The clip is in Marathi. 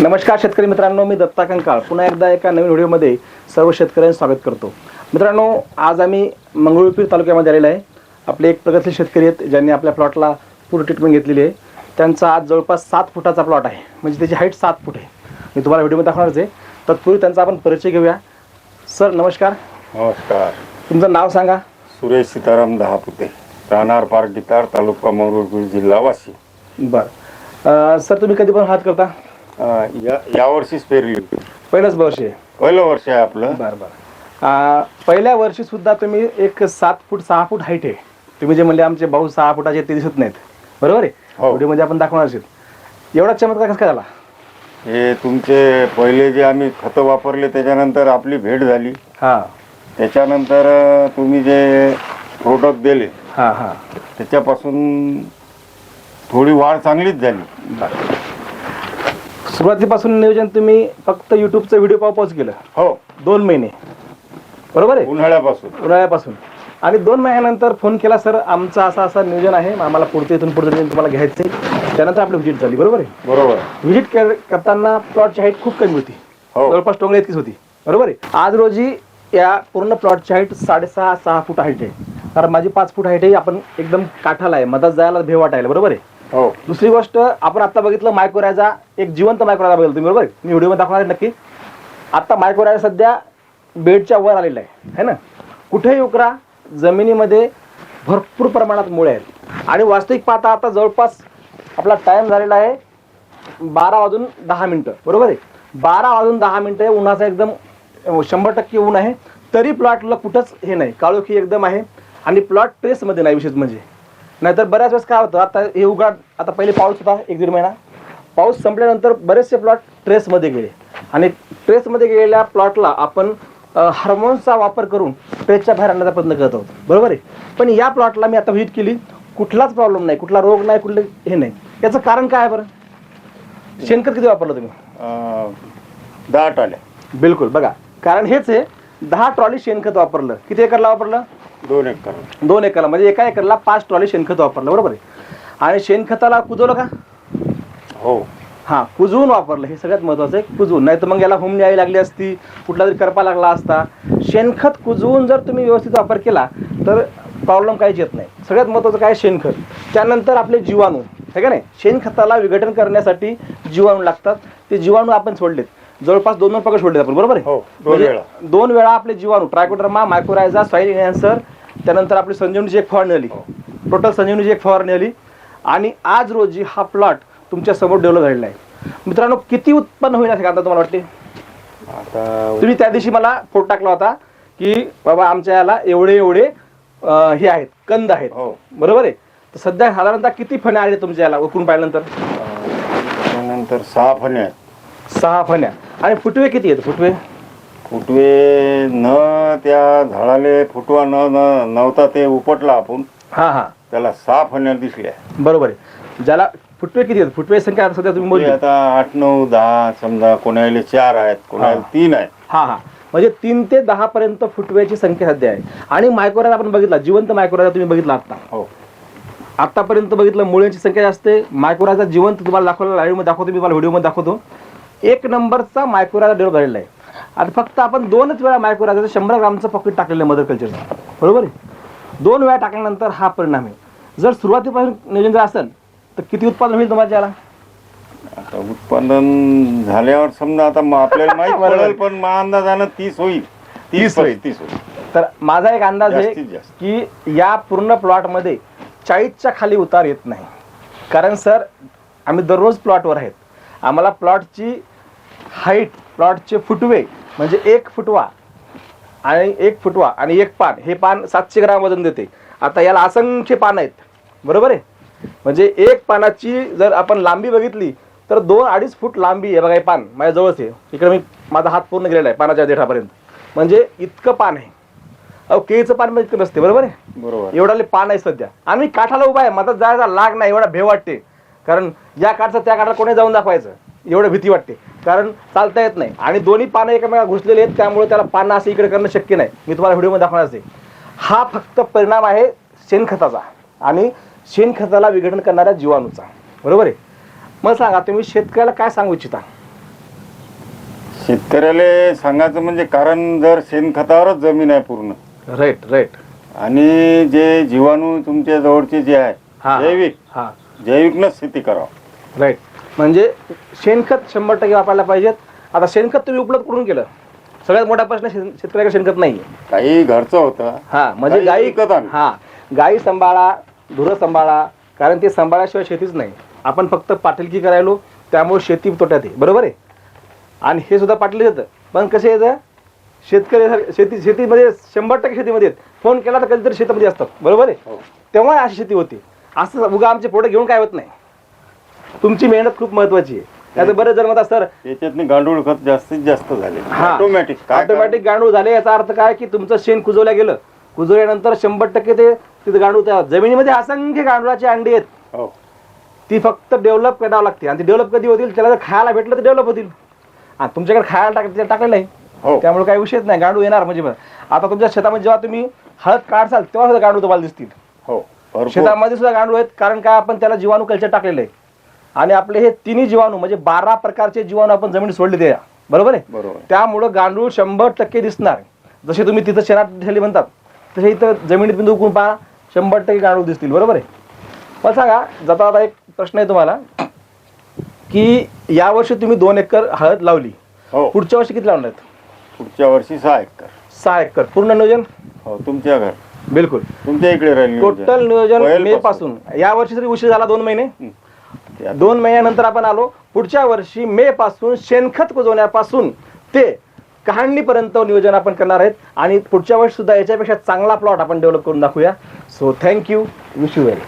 नमस्कार शेतकरी मित्रांनो मी दत्ता कंकाळ. पुन्हा एकदा एका नवीन व्हिडिओमध्ये सर्व शेतकऱ्यांचं स्वागत करतो. मित्रांनो आज आम्ही मंगळूरपीर तालुक्यामध्ये आलेलो आहे. आपले एक प्रगतशील शेतकरी आहेत ज्यांनी आपल्या प्लॉटला पूर्ण ट्रीटमेंट घेतलेली आहे. त्यांचा आज जवळपास सात फुटाचा प्लॉट आहे. म्हणजे त्याची हाईट सात फूट आहे. मी तुम्हाला व्हिडिओमध्ये दाखवणारच आहे. तत्पूर्वी त्यांचा आपण परिचय घेऊया. सर नमस्कार. नमस्कार. तुमचं नाव सांगा. सुरेश सीताराम दहापुते राहणार पार्क गितार तालुका मंगरुळपीर जिल्हा वाशिम बरं. सर तुम्ही कधी पण हात करता? अं, या यावर्षीच पेरली पहिलंच वर्ष आहे. पहिलं वर्ष आहे आपलं. बरं बरं. पहिल्या वर्षी सुद्धा तुम्ही एक सात फूट सहा फूट हाईट आहे. तुम्ही जे म्हणले आमचे भाऊ सहा फुटाचे ते दिसत नाहीत. बरोबर आहे? हो. व्हिडिओमध्ये आपण दाखवणार आहोत. एवढा चमत्कार कसं काय झाला? हे तुमचे पहिले जे आम्ही खतं वापरले त्याच्यानंतर आपली भेट झाली. हां. त्याच्यानंतर अं, तुम्ही जे प्रोडक्ट दिले हां हां. त्याच्यापासून थोडी वाढ चांगलीच झाली. बरं. सुरुवातीपासून नियोजन तुम्ही फक्त युट्यूबचं व्हिडिओ पाहू पोच केलं. हो. दोन महिने. बरोबर आहे? उन्हाळ्यापासून. उन्हाळ्यापासून. आणि दोन महिन्यानंतर फोन केला सर आमचं असं असं नियोजन आहे. आम्हाला पुढचं इथून पुढचं नियोजन तुम्हाला घ्यायचं आहे. त्यानंतर आपली व्हिजिट झाली. बरोबर आहे? बरोबर व्हिजिट करताना प्लॉटची हाईट खूप कमी होती. हो. जवळपास टोंगळे इतकीच होती. बरोबर आहे? आज रोजी या पूर्ण प्लॉटची हाईट साडेसहा सहा फूट हाईट आहे. कारण माझी पाच फूट हाईट आहे आपण एकदम काठाला आहे. मधात जायला भेव वाटायला. बरोबर आहे? हो. दुसरी गोष्ट आपण आता बघितलं मायकोरायचा एक जिवंत मायकोरायचा बघितलं. तुम्ही बरोबर? मी व्हिडिओमध्ये दाखवणार आहे नक्की. आता मायकोरायझा सध्या बेडच्या वर आलेला आहे. है ना? कुठेही उकरा जमिनीमध्ये भरपूर प्रमाणात मुळे आहेत. आणि वास्तविक पाहता आता जवळपास आपला टाईम झालेला आहे बारा वाजून दहा मिनटं. बरोबर आहे? बारा वाजून दहा मिनटं आहे. उन्हाचा एकदम शंभर टक्के ऊन आहे. तरी प्लॉटला कुठंच हे नाही. काळोखी एकदम आहे. आणि प्लॉट ट्रेसमध्ये नाही विशेष म्हणजे. नाहीतर बऱ्याच वेळेस काय होतं आता हे उघाड आता पहिले पाऊस होता एक दीड महिना. पाऊस संपल्यानंतर बरेचसे प्लॉट ट्रेसमध्ये गेले. आणि ट्रेसमध्ये गेलेल्या प्लॉटला आपण हार्मोन्सचा वापर करून ट्रेसच्या बाहेर आणण्याचा प्रयत्न करत आहोत. बरोबर आहे? पण या प्लॉटला मी आता व्हिजिट केली कुठलाच प्रॉब्लेम नाही कुठला रोग नाही कुठलं हे नाही. याचं कारण काय आहे बरं? शेणखत किती वापरलं तुम्ही? दाट आल्या बिलकुल बघा. कारण हेच आहे दहा ट्रॉली शेणखत वापरलं. किती एकरला वापरलं? दोन एकर. दोन एकरला म्हणजे एका एकरला पाच ट्रॉली शेणखत वापरलं बरोबर आहे? आणि शेणखताला कुजवलं का? हो. हां कुजवून वापरलं हे सगळ्यात महत्त्वाचं आहे कुजवून. नाही तर मग याला हुमणी यावी लागली असती कुठला तरी करपा लागला असता. शेणखत कुजवून जर तुम्ही व्यवस्थित वापर केला तर प्रॉब्लेम काहीच येत नाही. सगळ्यात महत्त्वाचं काय? शेणखत. त्यानंतर आपले जीवाणू. हे का नाही? शेणखताला विघटन करण्यासाठी जीवाणू लागतात. ते जीवाणू आपण सोडलेत. जवळपास दोन दोन प्रकार सोडलेत आपण बरोबर आहे? हो, दोन म्हणजे वेळा. दोन वेळा आपले जीवाणू ट्रायकोडर्मा मायक्रोरायझा सॉईल इन्हॅन्सर त्यानंतर आपली संजीवनीची एक फवारणी आली. टोटल संजीवनीची एक फवारणी आली. आणि आज रोजी हा प्लॉट तुमच्यासमोर डेव्हलप झालेला आहे. मित्रांनो किती उत्पन्न होईल असं कांदा तुम्हाला वाटते? आता तुम्ही त्या दिवशी मला फोटो टाकला होता की बाबा आमच्या याला एवढे एवढे अं, हे आहेत कंद आहेत. हो. बरोबर आहे? तर सध्या साधारणतः किती फण्या आले तुमच्या याला? उकरून पाहिल्यानंतर? त्यानंतर सहा फण्या आहेत. सहा फण्या. आणि फुटवे किती आहेत? फुटवे? फुटवे न त्या झाडाले फुटवा न न- नव्हता ते उपटला आपण. हां हां. त्याला सहा फण्या दिसल्या बरोबर आहे. ज्याला फुटवे किती आहेत? फुटवे संख्या सध्या तुम्ही ते मोजली आता आठ नऊ दहा समजा कोणाला चार आहेत कोणाला हा. तीन आहेत. हा हा. म्हणजे तीन ते दहा पर्यंत फुटव्याची संख्या सध्या आहे. आणि मायक्रोराज आपण बघितला जिवंत मायक्रोराज तुम्ही बघितला आता हो. आतापर्यंत बघितलं मुळ्यांची संख्या जास्त आहे. मायक्रोराजा जिवंत तुम्हाला दाखवलं लाईव्हमध्ये दाखवतो मी तुम्हाला व्हिडिओमध्ये दाखवतो. एक नंबरचा मायक्रोराजा डेव्हलप झालेला आहे. आता फक्त आपण दोनच वेळा मायक्रोराजाचं शंभर ग्रामचं पॉकेट टाकलेलं आहे मदर कल्चरचं बरोबर आहे? दोन वेळा टाकल्यानंतर हा परिणाम आहे. जर सुरुवातीपासून नियोजन जर असेल तर किती उत्पादन होईल तुम्हाला याला? आता उत्पादन झाल्यावर समजा आता म- आपल्याला माहीत. पडेल पण मा अंदाजानं तीस होईल. तीस होईल. तीस होईल. तर माझा एक अंदाज आहे जास्तीत जास्त. की या पूर्ण प्लॉटमध्ये चाळीसच्या खाली उतार येत नाही. कारण सर आम्ही दररोज प्लॉटवर आहेत. आम्हाला प्लॉटची हाईट प्लॉटचे फुटवे म्हणजे एक फुटवा आणि एक फुटवा आणि एक पान. हे पान सातशे ग्राम वजन देते. आता याला असंख्य पान आहेत. बरोबर आहे? म्हणजे एक पानाची जर आपण लांबी बघितली तर दोन अडीच फूट लांबी आहे बघा हे पान. माझ्या जवळच आहे. इकडे मी माझा हात पूर्ण गेलेला आहे पानाच्या देठापर्यंत. म्हणजे इतकं पान आहे. अहो केळीचं पान पण इतकं नसते. बरोबर आहे? बरोबर. एवढाले पान आहे सध्या. आम्ही काठाला उभा आहे. मधात जायचा लाग नाही. एवढा भेव वाटते. कारण या काठचं त्या काठाला कोणी जाऊन दाखवायचं? एवढं भीती वाटते. कारण चालता येत नाही. आणि दोन्ही पानं एकमेकाला घुसलेले आहेत त्यामुळे त्याला पानं असं इकडे करणं शक्य नाही. मी तुम्हाला व्हिडिओमध्ये दाखवणार आहे. हा फक्त परिणाम आहे शेणखताचा आणि शेणखताला विघटन करणाऱ्या जीवाणूचा. बरोबर आहे? मग सांगा तुम्ही शेतकऱ्याला काय सांगू इच्छिता? शेतकऱ्याला सांगायचं म्हणजे कारण जर शेणखतावरच जमीन आहे पूर्ण. राईट राईट आणि जे जीवाणू तुमच्या जवळचे जे आहे हा जैविक हा. जैविकनंच शेती करावं. राईट म्हणजे शेणखत शंभर टक्के वापरायला पाहिजेत. आता शेणखत तुम्ही उपलब्ध करून केलं? सगळ्यात मोठा प्रश्न शेत- शेतकऱ्याकडे शेणखत नाही काही घरचं होतं. हा म्हणजे गाई गाई विकत आण. हा गाई सांभाळा ढुरं सांभाळा कारण ते सांभाळल्याशिवाय शेतीच नाही. आपण फक्त पाटीलकी करायलो त्यामुळे शेती तोट्यात आहे. बरोबर आहे? आणि हे सुद्धा पाटील येतं पण कसे येतं शेतकरी शेती शेतीमध्ये शंभर टक्के शेतीमध्ये आहेत. फोन केला तर कधीतरी शेतामध्ये असतात. बरोबर आहे? हो. तेव्हा अशी शेती होती. असं उगा आमचे पुढे घेऊन काय होत नाही. तुमची मेहनत खूप महत्वाची आहे. त्याचं बरेच जण म्हणतात सर त्याच्यातनी गांडूळ खत जास्तीत जास्त झाले. हा. ऑटोमॅटिक काय ऑटोमॅटिक गांडूळ झाले याचा अर्थ काय की तुमचं शेण कुजवल्या गेलं. कुजवल्यानंतर शंभर टक्के ते तिथे गांडूळ तयार. जमिनीमध्ये असंख्य गांडुळाची अंडी आहेत? हो. ती फक्त डेव्हलप करावं लागते. आणि ती डेव्हलप कधी होतील? त्याला जर खायला भेटलं तर डेव्हलप होतील. आणि तुमच्याकडे खायला टाक टाकलेलं नाही. हो. त्यामुळे काही विषयच नाही. गांडूळ येणार म्हणजे बरं. आता तुमच्या शेतामध्ये जेव्हा तुम्ही हळद काढसाल तेव्हा सुद्धा गांडूळ तुम्हाला दिसतील. हो भरपूर. शेतामध्ये सुद्धा गांडूळ आहेत. कारण काय? आपण त्याला जीवाणू कल्चर टाकलेलं आहे. आणि आपले हे तिन्ही जीवाणू म्हणजे बारा प्रकारचे जीवाणू आपण जमिनीत सोडले ते. बरोबर आहे? बरोबर. त्यामुळं गांडूळ शंभर टक्के दिसणार. जसे तुम्ही तिथं शेणात ठेवले म्हणतात तसे इथं जमिनीत बिंदू उकळून पहा शंभर टक्के गांडूळ दिसतील. बरोबर आहे? पण सांगा जाता आता एक प्रश्न आहे तुम्हाला की यावर्षी तुम्ही दोन एकर हळद लावली. हो. पुढच्या वर्षी किती लावणार पुढच्या वर्षी सहा एकर. सहा एकर. पूर्ण नियोजन? हो तुमच्या घर. बिलकुल. तुमच्या इकडे राहील. टोटल नियोजन. मे पासून या वर्षी तरी उशीर झाला दोन महिने? दोन महिन्यानंतर आपण आलो. पुढच्या वर्षी मे पासून शेणखत कुजवण्यापासून ते कहाणीपर्यंत नियोजन आपण करणार आहेत. आणि पुढच्या वर्षी सुद्धा याच्यापेक्षा चांगला प्लॉट आपण डेव्हलप करून दाखवूया. So thank you wish you well